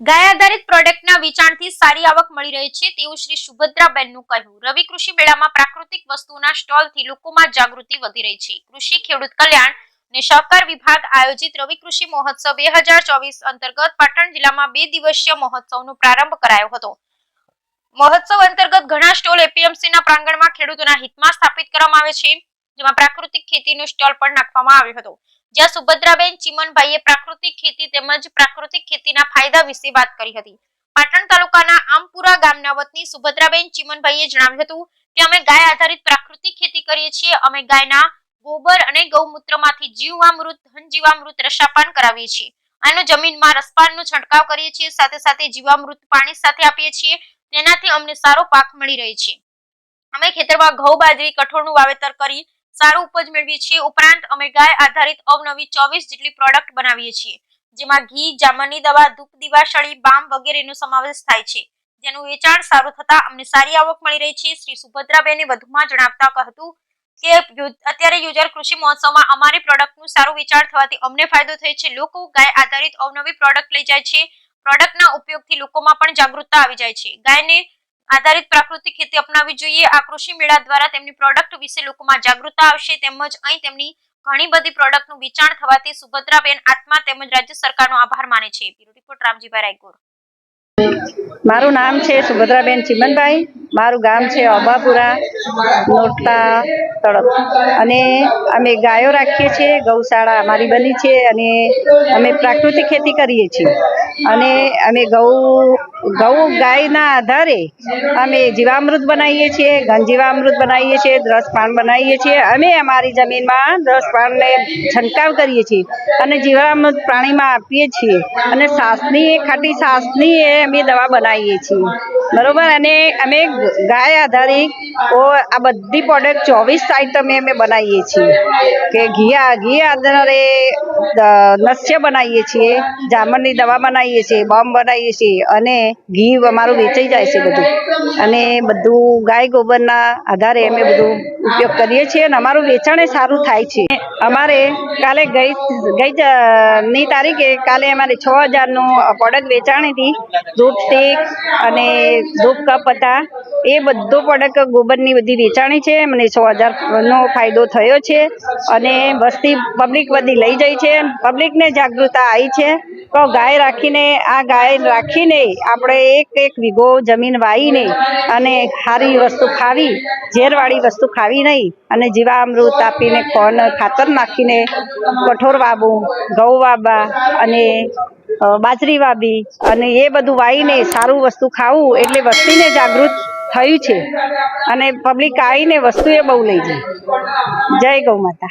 ગાય આધારિત પ્રોડક્ટના વેચાણથી સારી આવક મળી રહી છે તેવું શ્રી સુભદ્રાબેનનું કહ્યું રવિ કૃષિ મેળામાં પ્રાકૃતિક વસ્તુના સ્ટોલથી લોકોમાં જાગૃતિ વધી રહી છે. કૃષિ, ખેડૂત કલ્યાણ અને સહકાર વિભાગ આયોજિત રવિ કૃષિ મહોત્સવ બે હજાર ચોવીસ અંતર્ગત પાટણ જિલ્લામાં બે દિવસીય મહોત્સવનો પ્રારંભ કરાયો હતો. મહોત્સવ અંતર્ગત ઘણા સ્ટોલ એપીએમસીના પ્રાંગણમાં ખેડૂતોના હિતમાં સ્થાપિત કરવામાં આવે છે. જેમાં પ્રાકૃતિક ખેતીનો સ્ટોલ પણ નાખવામાં આવ્યો હતો. જ્યાં સુભદ્રાબેન ચિમનભાઈએ પ્રાકૃતિક ખેતી તેમજ પ્રાકૃતિક ખેતીના ફાયદા વિશે વાત કરી હતી. પાટણ તાલુકાના આમપુરા ગામના વતની સુભદ્રાબેન ચિમનભાઈએ જણાવ્યું હતું કે, અમે ગાય આધારિત પ્રાકૃતિક ખેતી કરીએ છીએ. અમે ગાયના ગોબર અને ગૌમૂત્રમાંથી જીવામૃત ધન જીવામૃત રસાપાન કરાવીએ છીએ. આનો જમીનમાં રસપાનનો છંટકાવ કરીએ છીએ. સાથે સાથે જીવામૃત પાણી સાથે આપીએ છીએ. તેનાથી અમને સારો પાક મળી રહે છે. અમે ખેતરમાં ઘઉં, બાજરી, કઠોળનું વાવેતર કરી સારું ઉપજ મેળવીએ છીએ. ઉપરાંત અમે ગાય આધારિત અવનવી ચોવીસ જેટલી પ્રોડક્ટ બનાવીએ છીએ. જેમાં ઘી જામની દવા ધૂપ દિવાસળી, બામ વગેરેનો સમાવેશ થાય છે. જેનું વેચાણ સારું થતા અમને સારી આવક મળી રહી છે. શ્રી સુભદ્રાબેને વધુમાં જણાવતા કહ્યું કે અત્યારે યુઝર કૃષિ મહોત્સવમાં અમારી પ્રોડક્ટનું સારું વેચાણ થવાથી અમને ફાયદો થાય છે. લોકો ગાય આધારિત અવનવી પ્રોડક્ટ લઈ જાય છે. પ્રોડક્ટના ઉપયોગથી લોકોમાં પણ જાગૃતતા આવી જાય છે. ગાયને આધારિત પ્રાકૃતિક ખેતી અપનાવવી જોઈએ. આ કૃષિ મેળા દ્વારા તેમની પ્રોડક્ટ વિશે લોકોમાં જાગૃતતા આવશે તેમજ અહીં તેમની ઘણી બધી પ્રોડક્ટનું વેચાણ થવાથી સુભદ્રાબેન આત્મા તેમજ રાજ્ય સરકારનો આભાર માને છે. રિપોર્ટ રામજીભાઈ રાયગોર. મારું નામ છે સુભદ્રાબેન ચિમનભાઈ. મારું ગામ છે અબાપુરા નોટા તળપ. અને અમે ગાયો રાખીએ છીએ, ગૌશાળા અમારી બની છે અને અમે પ્રાકૃતિક ખેતી કરીએ છીએ. અને અમે ઘઉં ઘઉં ગાયના આધારે અમે જીવામૃત બનાવીએ છીએ ઘન જીવામૃત બનાવીએ છીએ દ્રસપાન બનાવીએ છીએ. અમે અમારી જમીનમાં દ્રસપાનને છંટકાવ કરીએ છીએ અને જીવામૃત પ્રાણીમાં આપીએ છીએ. અને સાસની, ખાટી સાસની એ અમે દવા બનાવીએ છીએ. બરોબર? અને અમે ગાય આધારિત આ બધી પ્રોડક્ટ ચોવીસ આઈટમ અમે બનાવીએ છીએ. કે ઘી ઘી આધારે નસ્ય બનાવીએ છીએ જામરની દવા બનાવીએ છીએ બોમ્બ બનાવીએ છીએ, અને ઘી અમારું વેચાઈ જાય છે બધું. અને બધું ગાય ગોબરના આધારે અમે બધું ઉપયોગ કરીએ છીએ અને અમારું વેચાણ સારું થાય છે. અમારે કાલે ગઈ ગઈ ની તારીખે કાલે અમારે છ હજારનું પ્રોડક્ટ વેચાણી હતી દૂધ સ્ટીક અને ધૂપ કપ હતા એ બધો પ્રોડક્ટ ગોબરની બધી વેચાણી છે, મને સો હજારનો ફાયદો થયો છે અને વસ્તી પબ્લિક બધી લઈ જાય છે. પબ્લિકને જાગૃતતા આવી છે. તો ગાય રાખીને, આ ગાય રાખીને આપણે એક એક વીઘો જમીન વાવીને અને સારી વસ્તુ ખાવી, ઝેરવાળી વસ્તુ ખાવી નહીં અને જીવામૃત આપીને કોન ખાતર નાખીને કઠોર વાવવું, ઘઉં વાવવા અને બાજરી વાવી અને એ બધું વાવીને સારું વસ્તુ ખાવું એટલે વસ્તીને જાગૃત થયું છે. અને પબ્લિક આવીને વસ્તુ એ બહુ લઈ જાય. જય ગૌ માતા.